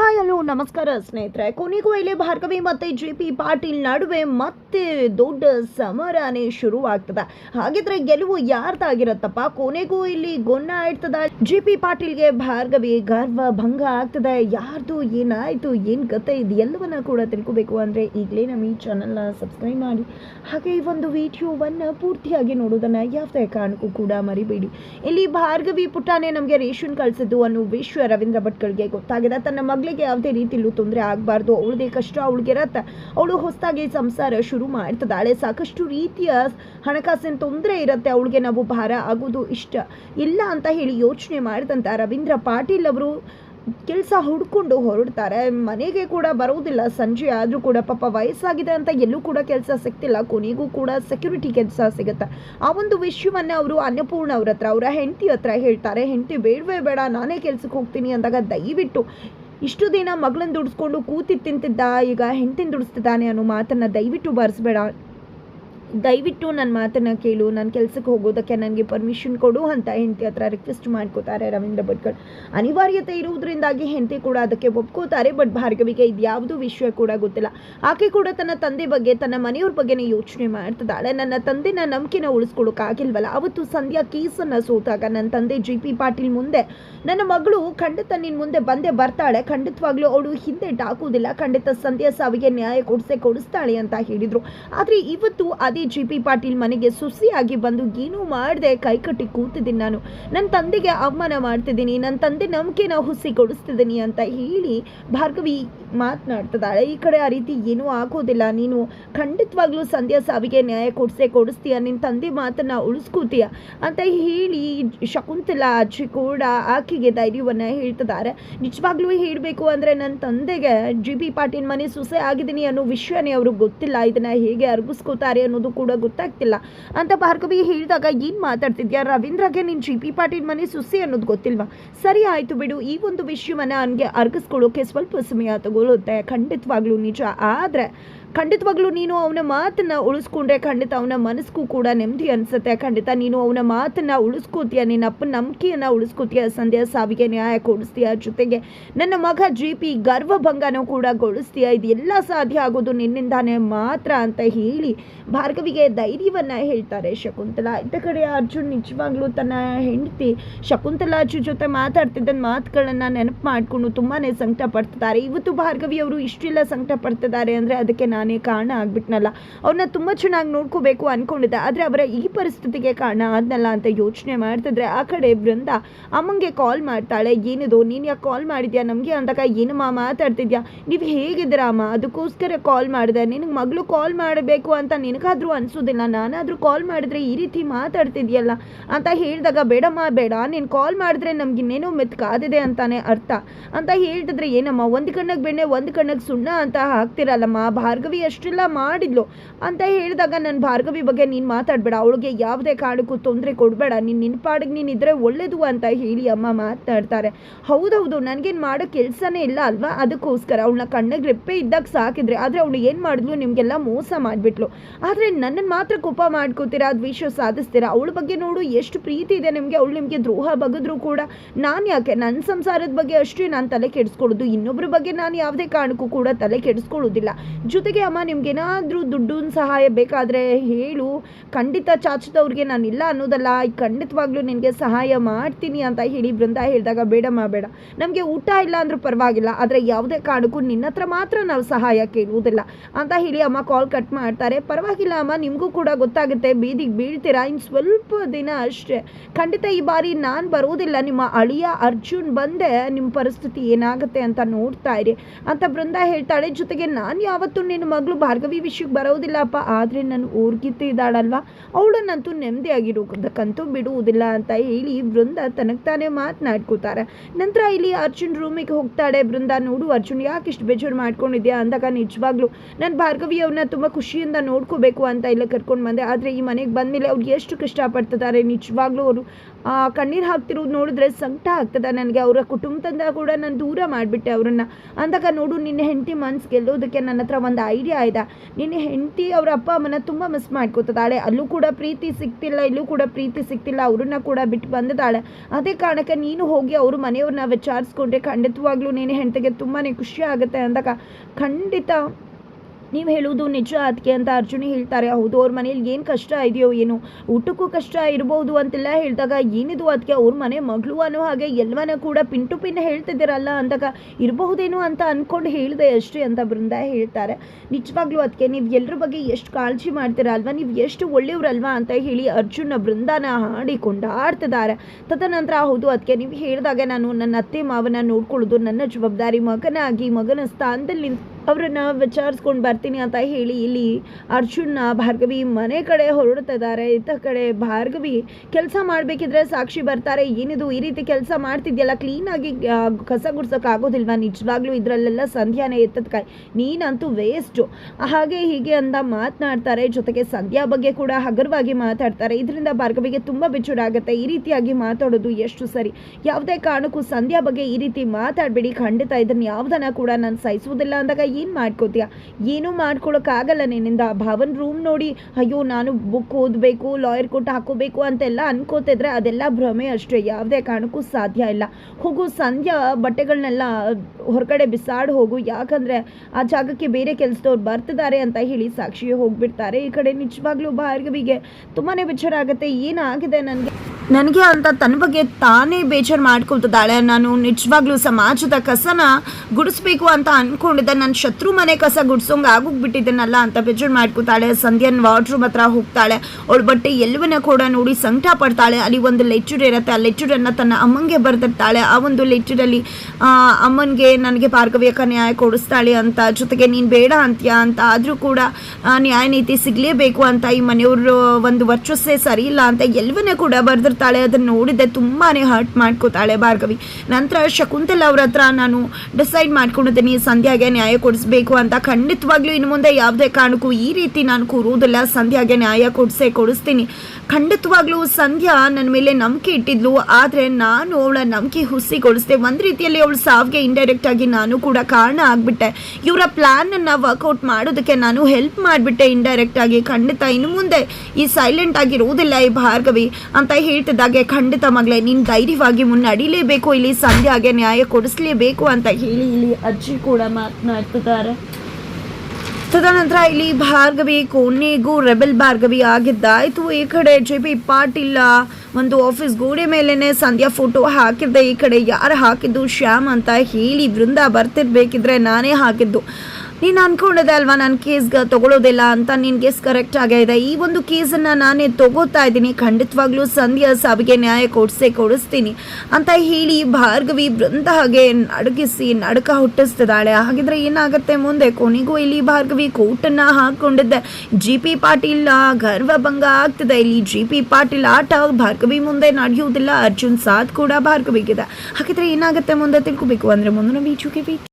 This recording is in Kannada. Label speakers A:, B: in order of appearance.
A: ಹಾಯ್ ಹಲೋ ನಮಸ್ಕಾರ ಸ್ನೇಹಿತರೆ. ಕೊನೆಗೂ ಇಲ್ಲಿ ಭಾರ್ಗವಿ ಮತ್ತು ಜೆ ಪಿ ಪಾಟೀಲ್ ನಡುವೆ ಮತ್ತೆ ದೊಡ್ಡ ಸಮರನೇ ಶುರುವಾಗ್ತದೆ. ಹಾಗಿದ್ರೆ ಗೆಲುವು ಯಾರ್ದಾಗಿರತ್ತಪ್ಪ? ಕೊನೆಗೂ ಇಲ್ಲಿ ಗೊನ್ನ ಇಡ್ತದ ಜೆ ಪಿ ಪಾಟೀಲ್ಗೆ ಭಾರ್ಗವಿ ಗರ್ವ ಭಂಗ ಆಗ್ತದೆ. ಯಾರ್ದು ಏನಾಯ್ತು, ಏನು ಕತೆ ಇದು ಎಲ್ಲವನ್ನ ಕೂಡ ತಿಳ್ಕೊಬೇಕು ಅಂದ್ರೆ ಈಗಲೇ ನಮ್ಮ ಈ ಚಾನಲ್ನ ಸಬ್ಸ್ಕ್ರೈಬ್ ಮಾಡಿ. ಹಾಗೆ ಈ ಒಂದು ವಿಡಿಯೋವನ್ನ ಪೂರ್ತಿಯಾಗಿ ನೋಡೋದನ್ನ ಯಾವುದೇ ಕಾರಣಕ್ಕೂ ಕೂಡ ಮರಿಬೇಡಿ. ಇಲ್ಲಿ ಭಾರ್ಗವಿ ಪುಟಾನೆ ನಮಗೆ ರೇಷನ್ ಕಳಿಸಿದ್ದು ಅನ್ನೋ ವಿಶ್ವ ರವೀಂದ್ರ ಭಟ್ಗಳಿಗೆ ಗೊತ್ತಾಗಿದೆ. ತನ್ನ ಮಗಳಿಗೆ ಯಾವುದೇ ರೀತಿಲೂ ತೊಂದರೆ ಆಗಬಾರ್ದು. ಅವಳದೇ ಕಷ್ಟ ಅವಳಿಗಿರತ್ತೆ ಅವಳು ಹೊಸದಾಗಿ ಸಂಸಾರ ಶುರು ಮಾಡ್ತದಾಳೆ ಸಾಕಷ್ಟು ರೀತಿಯ ಹಣಕಾಸಿನ ತೊಂದರೆ ಇರುತ್ತೆ ಅವಳಿಗೆ. ನಾವು ಭಾರ ಆಗೋದು ಇಷ್ಟ ಇಲ್ಲ ಅಂತ ಹೇಳಿ ಯೋಚನೆ ಮಾಡಿದಂಥ ರವೀಂದ್ರ ಪಾಟೀಲ್ ಅವರು ಕೆಲಸ ಹುಡ್ಕೊಂಡು ಹೊರಡ್ತಾರೆ. ಮನೆಗೆ ಕೂಡ ಬರೋದಿಲ್ಲ ಸಂಜೆ ಆದರೂ ಕೂಡ ಪಾಪ ವಯಸ್ಸಾಗಿದೆ ಅಂತ ಎಲ್ಲೂ ಕೂಡ ಕೆಲಸ ಸಿಗ್ತಿಲ್ಲ. ಕೊನೆಗೂ ಕೂಡ ಸೆಕ್ಯೂರಿಟಿ ಕೆಲಸ ಸಿಗುತ್ತೆ. ಆ ಒಂದು ವಿಷಯವನ್ನು ಅವರು ಅನ್ನಪೂರ್ಣ ಅವ್ರ ಹತ್ರ, ಅವರ ಹೆಂಡತಿ ಹತ್ರ ಹೇಳ್ತಾರೆ. ಹೆಂಡತಿ, ಬೇಡವೇ ಬೇಡ. ನಾನೇ ಕೆಲಸಕ್ಕೆ ಹೋಗ್ತೀನಿ ಅಂದಾಗ ದಯವಿಟ್ಟು ಇಷ್ಟು ದಿನ ಮಗಳನ್ನ ದುಡಿಸ್ಕೊಂಡು ಕೂತಿ ತಿಂತಿದ್ದ ಈಗ ಹೆಂಡತಿನ ದುಡಿಸ್ತಿದ್ದಾನೆ ಅನ್ನೋ ಮಾತನ್ನು ದಯವಿಟ್ಟು ಬರೆಸ್ಬೇಡ. ದಯವಿಟ್ಟು ನನ್ನ ಮಾತನ್ನು ಕೇಳು ನನ್ನ ಕೆಲಸಕ್ಕೆ ಹೋಗೋದಕ್ಕೆ ನನಗೆ ಪರ್ಮಿಷನ್ ಕೊಡು ಅಂತ ಹೆಂಡತಿ ಹತ್ರ ರಿಕ್ವೆಸ್ಟ್ ಮಾಡ್ಕೋತಾರೆ ರವೀಂದ್ರ ಭಟ್ಕರ್ ಅನಿವಾರ್ಯತೆ ಇರುವುದರಿಂದಾಗಿ ಹೆಂಡತಿ ಕೂಡ ಅದಕ್ಕೆ ಒಪ್ಕೋತಾರೆ ಬಟ್ ಭಾರ್ಗವಿಗೆ ಇದು ವಿಷಯ ಕೂಡ ಗೊತ್ತಿಲ್ಲ. ಆಕೆ ಕೂಡ ತನ್ನ ತಂದೆ ಬಗ್ಗೆ, ತನ್ನ ಮನೆಯವ್ರ ಬಗ್ಗೆನೇ ಯೋಚನೆ ಮಾಡ್ತಿದ್ದಾಳೆ. ನನ್ನ ತಂದೆನ ನಂಬಿಕೆನ ಉಳಿಸ್ಕೊಳ್ಳೋಕ್ಕಾಗಿಲ್ವಲ್ಲ ಅವತ್ತು ಸಂಧ್ಯಾ ಕೇಸನ್ನು ಸೋತಾಗ ನನ್ನ ತಂದೆ ಜಿ ಪಿ ಪಾಟೀಲ್ ಮುಂದೆ. ನನ್ನ ಮಗಳು ಖಂಡಿತ ನಿನ್ನ ಮುಂದೆ ಬಂದೇ ಬರ್ತಾಳೆ. ಖಂಡಿತವಾಗ್ಲೂ ಅವಳು ಹಿಂದೆ ಡಾಕುವುದಿಲ್ಲ ಖಂಡಿತ ಸಂಧ್ಯಾ ಸಾವಿಗೆ ನ್ಯಾಯ ಕೊಡಿಸೇ ಕೊಡಿಸ್ತಾಳೆ ಅಂತ ಹೇಳಿದರು. ಆದರೆ ಇವತ್ತು ಅದೇ ಜಿ ಪಿ ಪಾಟೀಲ್ ಮನೆಗೆ ಸುಸಿಯಾಗಿ ಬಂದು ಏನೂ ಮಾಡದೆ ಕೈಕಟ್ಟಿ ಕೂತಿದ್ದೀನಿ ನಾನು. ನನ್ನ ತಂದೆಗೆ ಅವಮಾನ ಮಾಡ್ತಿದ್ದೀನಿ. ನನ್ನ ತಂದೆ ನಂಬಿಕೆನ ಹುಸಿ ಕೊಡಿಸ್ತಿದ್ದೀನಿ ಅಂತ ಹೇಳಿ ಭಾರ್ಗವಿ ಮಾತನಾಡ್ತಿದ್ದಾಳೆ. ಈ ಕಡೆ ಆ ರೀತಿ ಏನೂ ಆಗೋದಿಲ್ಲ. ನೀನು ಖಂಡಿತವಾಗ್ಲೂ ಸಂಧ್ಯಾ ಸಾವಿಗೆ ನ್ಯಾಯ ಕೊಡಿಸೇ ಕೊಡಿಸ್ತೀಯ. ನಿನ್ನ ತಂದೆ ಮಾತನ್ನು ಉಳಿಸ್ಕೋತೀಯ ಅಂತ ಹೇಳಿ ಶಕುಂತಲಾ ಅಜ್ಜಿ ಕೂಡ ಆಕೆಗೆ ಧೈರ್ಯವನ್ನು ಹೇಳ್ತಿದ್ದಾರೆ. ನಿಜವಾಗ್ಲೂ ಹೇಳಬೇಕು ಅಂದರೆ ನನ್ನ ತಂದೆಗೆ ಜಿ ಪಿ ಪಾಟೀಲ್ ಮನೆ ಸುಸೆ ಆಗಿದ್ದೀನಿ ಅನ್ನೋ ವಿಷಯನೇ ಅವ್ರಿಗೆ ಗೊತ್ತಿಲ್ಲ. ಇದನ್ನು ಹೇಗೆ ಅರ್ಗಿಸ್ಕೋತಾರೆ ಅನ್ನೋದು ಕೂಡ ಗೊತ್ತಾಗ್ತಿಲ್ಲ. ಅಂತ ಭಾರ್ಗವಿ ಹೇಳಿದಾಗ ಏನು ಮಾತಾಡ್ತಿದ್ಯಾ? ರವೀಂದ್ರಗೆ ನೀನು ಜಿ ಪಿ ಪಾಟೀಲ್ ಮನೆ ಸುಸ್ಸಿ ಅನ್ನೋದು ಗೊತ್ತಿಲ್ವಾ? ಸರಿ ಆಯಿತು ಬಿಡು, ಈ ಒಂದು ವಿಷಯವನ್ನು ನನಗೆ ಅರ್ಗಿಸ್ಕೊಳ್ಳೋಕೆ ಸ್ವಲ್ಪ ಸಮಯ ತಗೊಳ್ಳುತ್ತೆ. ಖಂಡಿತವಾಗ್ಲೂ ನಿಜ. ಆದರೆ ಖಂಡಿತವಾಗ್ಲೂ ನೀನು ಅವನ ಮಾತನ್ನ ಉಳಿಸ್ಕೊಂಡ್ರೆ ಖಂಡಿತ ಅವನ ಮನಸ್ಸಿಗೂ ಕೂಡ ನೆಮ್ಮದಿ ಅನಿಸುತ್ತೆ. ಖಂಡಿತ ನೀನು ಅವನ ಮಾತನ್ನ ಉಳಿಸ್ಕೋತೀಯ, ನಿನ್ನ ಅಪ್ಪನ ನಂಬಿಕೆಯನ್ನು ಉಳಿಸ್ಕೋತೀಯ, ಸಂಧ್ಯಾ ಸಾವಿಗೆ ನ್ಯಾಯ ಕೊಡಿಸ್ತೀಯ. ಜೊತೆಗೆ ನನ್ನ ಮಗ ಜಿ ಪಿ ಗರ್ವಭಂಗನೂ ಕೂಡ ಗೊಳಿಸ್ತೀಯ. ಇದೆಲ್ಲ ಸಾಧ್ಯ ಆಗೋದು ನಿನ್ನಿಂದಾನೆ ಮಾತ್ರ ಅಂತ ಹೇಳಿ ಭಾರ್ಗವಿಗೆ ಧೈರ್ಯವನ್ನ ಹೇಳ್ತಾರೆ ಶಕುಂತಲಾ. ಇದ್ದ ಕಡೆ ಅರ್ಜುನ್ ನಿಜವಾಗ್ಲೂ ತನ್ನ ಹೆಂಡತಿ ಶಕುಂತಲಾಜು ಜೊತೆ ಮಾತಾಡ್ತಿದ್ದ ಮಾತುಗಳನ್ನ ನೆನಪು ಮಾಡಿಕೊಂಡು ತುಂಬಾನೇ ಸಂಕಟ ಪಡ್ತಿದ್ದಾರೆ ಇವತ್ತು ಭಾರ್ಗವಿ ಅವರು ಇಷ್ಟೆಲ್ಲ ಸಂಕಟ ಪಡ್ತಿದ್ದಾರೆ ಅಂದರೆ ಅದಕ್ಕೆ ನಾನೇ ಕಾರಣ ಆಗ್ಬಿಟ್ನಲ್ಲ. ಅವ್ರನ್ನ ತುಂಬ ಚೆನ್ನಾಗಿ ನೋಡ್ಕೋಬೇಕು ಅನ್ಕೊಂಡಿದ್ದೆ. ಆದರೆ ಅವರ ಈ ಪರಿಸ್ಥಿತಿಗೆ ಕಾರಣ ಆದ್ನಲ್ಲ ಅಂತ ಯೋಚನೆ ಮಾಡ್ತಿದ್ರೆ ಆ ಕಡೆ ಬೃಂದ ಅಮ್ಮಂಗೆ ಕಾಲ್ ಮಾಡ್ತಾಳೆ. ಏನಿದು? ನೀನು ಯಾಕೆ ಕಾಲ್ ಮಾಡಿದ್ಯಾ? ನಮಗೆ ಅಂದಾಗ ಏನಮ್ಮ ಮಾತಾಡ್ತಿದ್ಯಾ? ನೀವು ಹೇಗಿದ್ದೀರಾ ಅಮ್ಮ? ಅದಕ್ಕೋಸ್ಕರ ಕಾಲ್ ಮಾಡಿದೆ. ನಿನಗೆ ಮಗಳು ಕಾಲ್ ಮಾಡಬೇಕು ಅಂತ ನಿನಗಾದ್ರೂ ಅನ್ಸೋದಿಲ್ಲ. ನಾನಾದರೂ ಕಾಲ್ ಮಾಡಿದ್ರೆ ಈ ರೀತಿ ಮಾತಾಡ್ತಿದ್ಯಲ್ಲ? ಅಂತ ಹೇಳಿದಾಗ, ಬೇಡಮ್ಮ, ಬೇಡ. ನೀನು ಕಾಲ್ ಮಾಡಿದ್ರೆ ನಮ್ಗೆ ಇನ್ನೇನೋ ಮೆತ್ ಕಾದಿದೆ ಅಂತಾನೆ ಅರ್ಥ. ಅಂತ ಹೇಳ್ತಿದ್ರೆ, ಏನಮ್ಮ? ಒಂದು ಕಣ್ಣಗೆ ಬೆಣ್ಣೆ, ಒಂದು ಕಣ್ಣಗೆ ಸುಣ್ಣ ಅಂತ ಹಾಕ್ತಿರಲ್ಲಮ್ಮ? ಭಾರ್ಗವಿ ಅಷ್ಟೆಲ್ಲ ಮಾಡಿದ್ಲು ಅಂತ ಹೇಳಿದಾಗ ನನ್ನ ಭಾರ್ಗವಿ ಬಗ್ಗೆ ನೀನು ಮಾತಾಡಬೇಡ, ಅವಳಿಗೆ ಯಾವುದೇ ಕಾರಣಕ್ಕೂ ತೊಂದರೆ ಕೊಡಬೇಡ, ನೀನು ನಿನ್ನ ನೀನು ಇದ್ದರೆ ಒಳ್ಳೇದು ಅಂತ ಹೇಳಿ ಅಮ್ಮ ಮಾತಾಡ್ತಾರೆ. ಹೌದೌದು, ನನಗೇನು ಮಾಡೋ ಕೆಲಸನೇ ಇಲ್ಲ ಅಲ್ವಾ? ಅದಕ್ಕೋಸ್ಕರ ಅವಳನ್ನ ಕಣ್ಣಿಗೆ ರೆಪ್ಪೆ ಇದ್ದಾಗ ಸಾಕಿದ್ರೆ, ಆದರೆ ಅವಳು ಏನು ಮಾಡಿದ್ಲು ನಿಮಗೆಲ್ಲ ಮೋಸ ಮಾಡಿಬಿಟ್ಲು. ಆದರೆ ನನ್ನನ್ನು ಮಾತ್ರ ಕೋಪ ಮಾಡ್ಕೋತೀರಾ ವಿಷಯ ಸಾಧಿಸ್ತೀರಾ? ಅವಳ ಬಗ್ಗೆ ನೋಡು, ಎಷ್ಟು ಪ್ರೀತಿ ಇದೆ ನಿಮಗೆ, ಅವಳು ನಿಮಗೆ ದ್ರೋಹ ಬಗೆದ್ರು ಕೂಡ. ನಾನು ಯಾಕೆ? ನನ್ನ ಸಂಸಾರದ ಬಗ್ಗೆ ಅಷ್ಟೇ ನಾನು ತಲೆ ಕೆಡಿಸ್ಕೊಳ್ಳೋದು ಇನ್ನೊಬ್ಬರ ಬಗ್ಗೆ ನಾನು ಯಾವುದೇ ಕಾರಣಕ್ಕೂ ಕೂಡ ತಲೆ ಕೆಡಿಸ್ಕೊಳ್ಳೋದಿಲ್ಲ. ಜೊತೆಗೆ ಅಮ್ಮ, ನಿಮ್ಗೇನಾದರೂ ದುಡ್ಡಿನ ಸಹಾಯ ಬೇಕಾದರೆ ಹೇಳು. ಖಂಡಿತ ಚಾಚದವ್ರಿಗೆ ನಾನು ಇಲ್ಲ ಅನ್ನೋದಲ್ಲ ಖಂಡಿತವಾಗ್ಲೂ ನಿನಗೆ ಸಹಾಯ ಮಾಡ್ತೀನಿ ಅಂತ ಹೇಳಿ ಬೃಂದ ಹೇಳಿದಾಗ ಬೇಡಮ್ಮ, ಬೇಡ. ನಮಗೆ ಊಟ ಇಲ್ಲ ಅಂದ್ರೂ ಪರವಾಗಿಲ್ಲ. ಆದರೆ ಯಾವುದೇ ಕಾರಣಕ್ಕೂ ನಿನ್ನ ಹತ್ರ ಮಾತ್ರ ನಾವು ಸಹಾಯ ಕೇಳುವುದಿಲ್ಲ ಅಂತ ಹೇಳಿ ಅಮ್ಮ ಕಾಲ್ ಕಟ್ ಮಾಡ್ತಾರೆ. ಪರವಾಗಿಲ್ಲ ಅಮ್ಮ, ನಿಮಗೂ ಕೂಡ ಗೊತ್ತಾಗುತ್ತೆ. ಬೀದಿಗೆ ಬೀಳ್ತೀರಾ? ಇನ್ನು ಸ್ವಲ್ಪ ದಿನ ಅಷ್ಟೇ. ಖಂಡಿತ ಈ ಬಾರಿ ನಾನು ಬರೋದಿಲ್ಲ ನಿಮ್ಮ ಅಳಿಯ ಅರ್ಜುನ್ ಬಂದೆ ನಿಮ್ಮ ಪರಿಸ್ಥಿತಿ ಏನಾಗುತ್ತೆ ಅಂತ ನೋಡ್ತಾ ಇರಿ ಅಂತ ಬೃಂದ ಹೇಳ್ತಾಳೆ. ಜೊತೆಗೆ ನಾನು ಯಾವತ್ತೂ ನಿನ್ನ ಮಗಳು ಭಾರ್ಗವಿ ವಿಷಯಕ್ಕೆ ಬರೋದಿಲ್ಲಪ್ಪ, ಆದರೆ ನನ್ನ ಊರ್ಗಿತ್ತು ಇದ್ದಾಳಲ್ವಾ ಅವಳನ್ನಂತೂ ನೆಮ್ಮದಿಯಾಗಿರೋದಕ್ಕಂತೂ ಬಿಡುವುದಿಲ್ಲ ಅಂತ ಹೇಳಿ ಬೃಂದ ತನಗೆ ತಾನೇ ಮಾತನಾಡ್ಕೋತಾರೆ. ನಂತರ ಇಲ್ಲಿ ಅರ್ಜುನ್ ರೂಮಿಗೆ ಹೋಗ್ತಾಳೆ. ಬೃಂದ ನೋಡು, ಅರ್ಜುನ್ ಯಾಕೆ ಇಷ್ಟು ಬೇಜಾರು ಮಾಡ್ಕೊಂಡಿದ್ಯಾ? ಅಂದಾಗ ನಿಜವಾಗ್ಲೂ ನಾನು ಭಾರ್ಗವಿ ಅವ್ರನ್ನ ತುಂಬ ಖುಷಿಯಿಂದ ನೋಡ್ಕೋಬೇಕು ಅಂತ ಇಲ್ಲ ಕರ್ಕೊಂಡು ಬಂದೆ. ಆದರೆ ಈ ಮನೆಗೆ ಬಂದಮೇಲೆ ಅವ್ರು ಎಷ್ಟು ಕಷ್ಟಪಡ್ತಿದ್ದಾರೆ ನಿಜವಾಗ್ಲೂ ಅವರು. ಕಣ್ಣೀರು ಹಾಕ್ತಿರೋದು ನೋಡಿದ್ರೆ ಸಂಕಟ ಆಗ್ತದೆ ನನಗೆ. ಅವರ ಕುಟುಂಬದಿಂದ ಕೂಡ ನಾನು ದೂರ ಮಾಡಿಬಿಟ್ಟೆ ಅವರನ್ನು. ಅಂದಾಗ ನೋಡು, ನಿನ್ನ ಹೆಂಡತಿ ಮನ್ಸು ಗೆಲ್ಲೋದಕ್ಕೆ ನನ್ನ ಹತ್ರ ಒಂದು ಐಡಿಯಾ ಇದೆ. ನಿನ್ನ ಹೆಂಡತಿ ಅವ್ರ ಅಪ್ಪ ಅಮ್ಮನ ತುಂಬ ಮಿಸ್ ಮಾಡ್ಕೋತದಾಳೆ ಅಲ್ಲೂ ಕೂಡ ಪ್ರೀತಿ ಸಿಗ್ತಿಲ್ಲ, ಇಲ್ಲೂ ಕೂಡ ಪ್ರೀತಿ ಸಿಗ್ತಿಲ್ಲ, ಅವ್ರನ್ನ ಕೂಡ ಬಿಟ್ಟು ಬಂದಿದ್ದಾಳೆ. ಅದೇ ಕಾರಣಕ್ಕೆ ನೀನು ಹೋಗಿ ಅವ್ರ ಮನೆಯವ್ರನ್ನ ವಿಚಾರಿಸ್ಕೊಂಡ್ರೆ ಖಂಡಿತವಾಗ್ಲೂ ನೀನು ಹೆಂಡತಿಗೆ ತುಂಬಾ ಖುಷಿ ಆಗುತ್ತೆ ಅಂದಾಗ ಖಂಡಿತ ನೀವು ಹೇಳುವುದು ನಿಜ ಅದಕ್ಕೆ ಅಂತ ಅರ್ಜುನಿ ಹೇಳ್ತಾರೆ. ಹೌದು, ಅವ್ರ ಮನೇಲಿ ಏನು ಕಷ್ಟ ಇದೆಯೋ ಏನು, ಊಟಕ್ಕೂ ಕಷ್ಟ ಇರ್ಬೋದು ಅಂತೆಲ್ಲ ಹೇಳಿದಾಗ ಏನಿದು ಅದಕ್ಕೆ ಅವ್ರ ಮನೆ ಮಗಳು ಅನ್ನೋ ಹಾಗೆ ಎಲ್ಲವನ್ನ ಕೂಡ ಪಿನ್ ಟು ಪಿನ್ ಹೇಳ್ತಿದ್ದೀರಲ್ಲ ಅಂದಾಗ ಇರಬಹುದೇನೋ ಅಂತ ಅಂದ್ಕೊಂಡು ಹೇಳಿದೆ ಅಷ್ಟೇ ಅಂತ ಬೃಂದ ಹೇಳ್ತಾರೆ. ನಿಜವಾಗ್ಲೂ ಅದಕ್ಕೆ ನೀವು ಎಲ್ಲರ ಬಗ್ಗೆ ಎಷ್ಟು ಕಾಳಜಿ ಮಾಡ್ತೀರಾ ಅಲ್ವಾ? ನೀವು ಎಷ್ಟು ಒಳ್ಳೆಯವ್ರಲ್ವಾ ಅಂತ ಹೇಳಿ ಅರ್ಜುನ ಬೃಂದಾನ ಹಾಡಿ ಕೊಂಡಾಡ್ತಿದ್ದಾರೆ ತದನಂತರ ಹೌದು ಅದಕ್ಕೆ ನೀವು ಹೇಳಿದಾಗ ನಾನು ನನ್ನ ಅತ್ತೆ ಮಾವನ ನೋಡ್ಕೊಳ್ಳೋದು, ನನ್ನ ಜವಾಬ್ದಾರಿ ಮಗನಾಗಿ ಮಗನ ಸ್ಥಾನದಲ್ಲಿ ಅವರನ್ನ ವಿಚಾರಿಸ್ಕೊಂಡು ಬರ್ತೀನಿ ಅಂತ ಹೇಳಿ ಇಲ್ಲಿ ಅರ್ಜುನ್ನ, ಭಾರ್ಗವಿ ಮನೆ ಕಡೆ ಹೊರಡ್ತಿದ್ದಾರೆ ಇತ್ತ ಕಡೆ ಭಾರ್ಗವಿ ಕೆಲಸ ಮಾಡಬೇಕಿದ್ರೆ ಸಾಕ್ಷಿ ಬರ್ತಾರೆ. ಏನಿದು, ಈ ರೀತಿ ಕೆಲಸ ಮಾಡ್ತಿದ್ಯಲ್ಲ ಕ್ಲೀನಾಗಿ ಕಸ ಗುಡ್ಸೋಕ್ಕಾಗೋದಿಲ್ವಾ ನಿಜವಾಗ್ಲೂ ಇದರಲ್ಲೆಲ್ಲ ಸಂಧ್ಯಾನೇ ಎತ್ತದ ಕಾಯಿ ನೀನಂತೂ ವೇಸ್ಟು ಹಾಗೆ ಹೀಗೆ ಅಂತ ಮಾತನಾಡ್ತಾರೆ. ಜೊತೆಗೆ ಸಂಧ್ಯಾ ಬಗ್ಗೆ ಕೂಡ ಹಗುರವಾಗಿ ಮಾತಾಡ್ತಾರೆ. ಇದರಿಂದ ಭಾರ್ಗವಿಗೆ ತುಂಬ ಆಗುತ್ತೆ ಈ ರೀತಿಯಾಗಿ ಮಾತಾಡೋದು ಎಷ್ಟು ಸರಿ? ಯಾವುದೇ ಕಾರಣಕ್ಕೂ ಸಂಧ್ಯಾ ಬಗ್ಗೆ ಈ ರೀತಿ ಮಾತಾಡಬೇಡಿ. ಖಂಡಿತ ಇದನ್ನು ಯಾವುದನ್ನ ಕೂಡ ನಾನು ಸಹಿಸುವುದಿಲ್ಲ ಅಂದಾಗ ಏನು ಮಾಡ್ಕೋತೀಯ? ಏನೂ ಮಾಡ್ಕೊಳೋಕ್ಕಾಗಲ್ಲ ನಿನ್ನಿಂದ. ಭಾವನ್ ರೂಮ್ ನೋಡಿ, ಅಯ್ಯೋ, ನಾನು ಬುಕ್ ಓದಬೇಕು ಲಾಯರ್ ಕೊಟ್ಟು ಹಾಕೋಬೇಕು ಅಂತೆಲ್ಲ ಅನ್ಕೋತಿದ್ರೆ ಅದೆಲ್ಲ ಭ್ರಮೆ ಅಷ್ಟೇ. ಯಾವುದೇ ಕಾರಣಕ್ಕೂ ಸಾಧ್ಯ ಇಲ್ಲ. ಹೋಗು, ಸಂಧ್ಯಾ ಬಟ್ಟೆಗಳನ್ನೆಲ್ಲ ಹೊರಗಡೆ ಬಿಸಾಡಿ ಹೋಗು. ಯಾಕಂದರೆ ಆ ಜಾಗಕ್ಕೆ ಬೇರೆ ಕೆಲಸದವ್ರು ಬರ್ತಿದ್ದಾರೆ ಅಂತ ಹೇಳಿ ಸಾಕ್ಷಿ ಹೋಗಿಬಿಡ್ತಾರೆ. ಈ ಕಡೆ ನಿಜವಾಗ್ಲೂ ಭಾರ್ಗವಿಗೆ ತುಂಬಾ ವಿಚಾರ ಆಗುತ್ತೆ ಏನಾಗಿದೆ ನನಗೆ? ನನಗೆ ಅಂತ ತನ್ನ ಬಗ್ಗೆ ತಾನೇ ಬೇಜಾರು ಮಾಡ್ಕೊಳ್ತಿದ್ದಾಳೆ. ನಾನು ನಿಜವಾಗ್ಲೂ ಸಮಾಜದ ಕಸನ ಗುಡಿಸ್ಬೇಕು ಅಂತ ಅನ್ಕೊಂಡಿದ್ದೆ. ನನ್ನ ಶತ್ರು ಮನೆ ಕಸ ಗುಡ್ಸೋಂಗೆ ಆಗೋಗ್ಬಿಟ್ಟಿದ್ದೇನಲ್ಲ ಅಂತ ಬೇಜಾರು ಮಾಡ್ಕೊತಾಳೆ ಸಂಧ್ಯಾನ್ ವಾರ್ಡ್ರೂಮ್ ಹತ್ರ ಹೋಗ್ತಾಳೆ. ಅವಳು ಬಟ್ಟೆ ಎಲ್ಲವನ್ನ ಕೂಡ ನೋಡಿ ಸಂಕಟ ಪಡ್ತಾಳೆ. ಅಲ್ಲಿ ಒಂದು ಲೆಚ್ಚರ್ ಇರುತ್ತೆ. ಆ ಲೆಚ್ಚರನ್ನ ತನ್ನ ಅಮ್ಮಂಗೆ ಬರೆದಿರ್ತಾಳೆ ಆ ಒಂದು ಲೆಚ್ಚರಲ್ಲಿ ಅಮ್ಮನಿಗೆ ನನಗೆ ಭಾರ್ಗವ್ಯಕ ನ್ಯಾಯ ಕೊಡಿಸ್ತಾಳೆ ಅಂತ. ಜೊತೆಗೆ ನೀನು ಬೇಡ ಅಂತ್ಯ ಅಂತ. ಆದರೂ ಕೂಡ ನ್ಯಾಯ ನೀತಿ ಸಿಗಲೇಬೇಕು ಅಂತ ಈ ಮನೆಯವರು ಒಂದು ವರ್ಚಸ್ಸೇ ಸರಿ ಇಲ್ಲ ಅಂತ ಎಲ್ಲವನ್ನ ಕೂಡ ಬರೆದಿರ್ತಾಳೆ ಅದನ್ನು ನೋಡಿದ್ದೆ ತುಂಬಾ ಹರ್ಟ್ ಮಾಡ್ಕೋತಾಳೆ ಭಾರ್ಗವಿ. ನಂತರ ಶಕುಂತಲ ಅವ್ರ ಹತ್ರ ನಾನು ಡಿಸೈಡ್ ಮಾಡ್ಕೊಂಡಿದ್ದೀನಿ, ಸಂಧ್ಯಾಗೆ ನ್ಯಾಯ ಕೊಡಿಸ್ಬೇಕು ಅಂತ. ಖಂಡಿತವಾಗ್ಲೂ ಇನ್ನು ಮುಂದೆ ಯಾವುದೇ ಕಾರಣಕ್ಕೂ ಈ ರೀತಿ ನಾನು ಕೂರುವುದಿಲ್ಲ ಸಂಧ್ಯಾಗೆ ನ್ಯಾಯ ಕೊಡಿಸೇ ಕೊಡಿಸ್ತೀನಿ. ಖಂಡಿತವಾಗ್ಲೂ ಸಂಧ್ಯಾ ನನ್ನ ಮೇಲೆ ನಂಬಿಕೆ ಇಟ್ಟಿದ್ಲು, ಆದರೆ ನಾನು ಅವಳ ನಂಬಿಕೆ ಹುಸಿಗೊಳಿಸ್ದೆ. ಒಂದು ರೀತಿಯಲ್ಲಿ ಅವಳ ಸಾವಿಗೆ ಇಂಡೈರೆಕ್ಟ್ ಆಗಿ ನಾನು ಕೂಡ ಕಾರಣ ಆಗಿಬಿಟ್ಟೆ. ಇವರ ಪ್ಲ್ಯಾನನ್ನು ವರ್ಕೌಟ್ ಮಾಡೋದಕ್ಕೆ ನಾನು ಹೆಲ್ಪ್ ಮಾಡಿಬಿಟ್ಟೆ ಇಂಡೈರೆಕ್ಟ್ ಆಗಿ. ಖಂಡಿತ ಇನ್ನು ಮುಂದೆ ಈ ಸೈಲೆಂಟ್ ಆಗಿರುವುದಿಲ್ಲ ಈ ಭಾರ್ಗವಿ. ಅಂತ ಹೇಳ್ತಿದ್ದಾಗೆ, ಖಂಡಿತ ಮಗಳೇ, ನೀನು ಧೈರ್ಯವಾಗಿ ಮುನ್ನಡಿಲೇಬೇಕು. ಇಲ್ಲಿ ಸಂಧ್ಯಾಗೆ ನ್ಯಾಯ ಕೊಡಿಸ್ಲೇಬೇಕು. ಅಂತ ಹೇಳಿ, ಇಲ್ಲಿ ಅಜ್ಜಿ ಕೂಡ ಮಾತನಾಡ್ತಿದ್ದಾರೆ. ತದನಂತರ ಇಲ್ಲಿ ಭಾರ್ಗವಿ ಕೊನೆಗೂ ರೆಬೆಲ್ ಭಾರ್ಗವಿ ಆಗಿದ್ದಾಯ್ತು. ಈ ಕಡೆ ಜೆ ಪಿ ಪಾಟೀಲ ಒಂದು ಆಫೀಸ್ ಗೋಡೆ ಮೇಲೇನೆ ಸಂಧ್ಯಾ ಫೋಟೋ ಹಾಕಿದ್ದೆ. ಈ ಕಡೆ ಯಾರು ಹಾಕಿದ್ದು? ಶ್ಯಾಮ್ ಅಂತ ಹೇಳಿ ವೃಂದ ಬರ್ತಿರ್ಬೇಕಿದ್ರೆ ನಾನೇ ಹಾಕಿದ್ದು. ನೀನು ಅನ್ಕೊಂಡಿದೆ ಅಲ್ವಾ ನಾನು ಕೇಸ್ಗೆ ತಗೊಳ್ಳೋದಿಲ್ಲ ಅಂತ ನಿನ್ ಕೇಸ್ ಕರೆಕ್ಟ್ ಇದೆ. ಈ ಒಂದು ಕೇಸನ್ನ ನಾನೇ ತಗೋತಾ ಇದ್ದೀನಿ. ಖಂಡಿತವಾಗ್ಲೂ ಸಂಧ್ಯಾ ಸಾವಿಗೆ ನ್ಯಾಯ ಕೊಡಿಸೇ ಕೊಡಿಸ್ತೀನಿ ಅಂತ ಹೇಳಿ ಭಾರ್ಗವಿ ಬೃಂದ ಹಾಗೆ ನಡಗಿಸಿ ನಡಕ ಹುಟ್ಟಿಸ್ತಿದ್ದಾಳೆ. ಹಾಗಿದ್ರೆ ಏನಾಗುತ್ತೆ ಮುಂದೆ? ಕೊನೆಗೂ ಇಲ್ಲಿ ಭಾರ್ಗವಿ ಕೋಟನ್ನ ಹಾಕೊಂಡಿದ್ದೆ ಜಿ ಪಿ ಪಾಟೀಲ್ ಗರ್ವಭಂಗ ಆಗ್ತಿದೆ. ಇಲ್ಲಿ ಜಿ ಪಿ ಪಾಟೀಲ್ ಆಟ ಭಾರ್ಗವಿ ಮುಂದೆ ನಡೆಯುವುದಿಲ್ಲ. ಅರ್ಜುನ್ ಸಾಥ್ ಕೂಡ ಭಾರ್ಗವಿಗಿದೆ. ಹಾಗಿದ್ರೆ ಏನಾಗುತ್ತೆ ಮುಂದೆ ತಿಳ್ಕೊಬೇಕು ಅಂದ್ರೆ ಮುಂದಿನ ಬೀಚುಗೆ ಬೀಚ್